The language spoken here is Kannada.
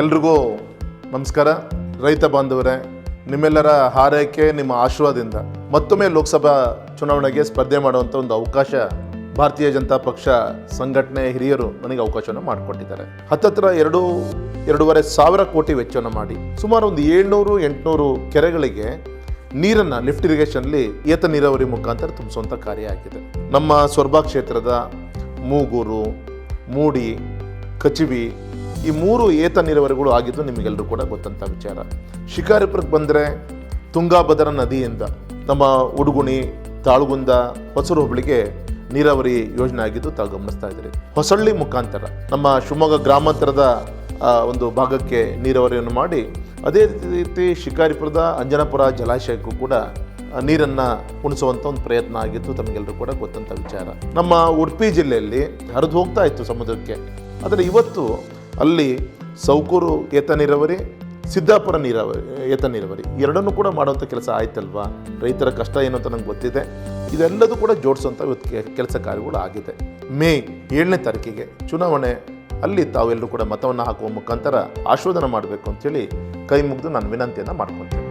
ಎಲ್ರಿಗೂ ನಮಸ್ಕಾರ. ರೈತ ಬಾಂಧವರೇ, ನಿಮ್ಮೆಲ್ಲರ ಹಾರೈಕೆ, ನಿಮ್ಮ ಆಶೀರ್ವಾದದಿಂದ ಮತ್ತೊಮ್ಮೆ ಲೋಕಸಭಾ ಚುನಾವಣೆಗೆ ಸ್ಪರ್ಧೆ ಮಾಡುವಂಥ ಒಂದು ಅವಕಾಶ ಭಾರತೀಯ ಜನತಾ ಪಕ್ಷ ಸಂಘಟನೆ ಹಿರಿಯರು ನನಗೆ ಅವಕಾಶವನ್ನು ಮಾಡಿಕೊಟ್ಟಿದ್ದಾರೆ. ಹತ್ತತ್ರ ಎರಡು, ಎರಡೂವರೆ ಸಾವಿರ ಕೋಟಿ ವೆಚ್ಚವನ್ನು ಮಾಡಿ ಸುಮಾರು ಒಂದು ಏಳ್ನೂರು, ಎಂಟುನೂರು ಕೆರೆಗಳಿಗೆ ನೀರನ್ನು ಲಿಫ್ಟ್ ಇರಿಗೇಷನ್ಲಿ ಏತ ನೀರಾವರಿ ಮುಖಾಂತರ ತುಂಬಿಸುವಂಥ ಕಾರ್ಯ ಆಗಿದೆ. ನಮ್ಮ ಸ್ವರ್ಭಾ ಕ್ಷೇತ್ರದ ಮೂಗೂರು, ಮೂಡಿ, ಕಚಿವಿ ಈ ಮೂರು ಏತ ನೀರಾವರಿಗಳು ಆಗಿದ್ದು ನಿಮಗೆಲ್ಲರೂ ಕೂಡ ಗೊತ್ತಂತ ವಿಚಾರ. ಶಿಕಾರಿಪುರಕ್ಕೆ ಬಂದರೆ ತುಂಗಾಭದ್ರಾ ನದಿಯಿಂದ ನಮ್ಮ ಉಡುಗುಣಿ, ತಾಳುಗುಂದ, ಹೊಸರು ಹುಬ್ಳಿಗೆ ನೀರಾವರಿ ಯೋಜನೆ ಆಗಿದ್ದು ತಾವು ಗಮನಿಸ್ತಾ ಇದ್ದೀರಿ. ಹೊಸಳ್ಳಿ ಮುಖಾಂತರ ನಮ್ಮ ಶಿವಮೊಗ್ಗ ಗ್ರಾಮಾಂತರದ ಒಂದು ಭಾಗಕ್ಕೆ ನೀರಾವರಿಯನ್ನು ಮಾಡಿ, ಅದೇ ರೀತಿ ಶಿಕಾರಿಪುರದ ಅಂಜನಾಪುರ ಜಲಾಶಯಕ್ಕೂ ಕೂಡ ನೀರನ್ನು ಉಣಿಸುವಂಥ ಒಂದು ಪ್ರಯತ್ನ ಆಗಿತ್ತು ತಮಗೆಲ್ಲರೂ ಕೂಡ ಗೊತ್ತಂತ ವಿಚಾರ. ನಮ್ಮ ಉಡುಪಿ ಜಿಲ್ಲೆಯಲ್ಲಿ ಹರಿದು ಹೋಗ್ತಾ ಇತ್ತು ಸಮುದ್ರಕ್ಕೆ. ಆದರೆ ಇವತ್ತು ಅಲ್ಲಿ ಸೌಕೂರು ಏತ ನೀರಾವರಿ, ಸಿದ್ದಾಪುರ ನೀರಾವರಿ, ಏತ ನೀರಾವರಿ ಎರಡನ್ನೂ ಕೂಡ ಮಾಡುವಂಥ ಕೆಲಸ ಆಯ್ತಲ್ವಾ? ರೈತರ ಕಷ್ಟ ಏನು ಅಂತ ನಂಗೆ ಗೊತ್ತಿದೆ. ಇದೆಲ್ಲದೂ ಕೂಡ ಜೋಡಿಸುವಂಥ ಇವತ್ತು ಕೆಲಸ ಕಾರ್ಯಗಳು ಆಗಿದೆ. ಮೇ ಏಳನೇ ತಾರೀಕಿಗೆ ಚುನಾವಣೆ, ಅಲ್ಲಿ ತಾವೆಲ್ಲರೂ ಕೂಡ ಮತವನ್ನು ಹಾಕುವ ಮುಖಾಂತರ ಆಶೋಧನ ಮಾಡಬೇಕು ಅಂತೇಳಿ ಕೈ ಮುಗಿದು ನಾನು ವಿನಂತಿಯನ್ನು ಮಾಡ್ಕೊತೀನಿ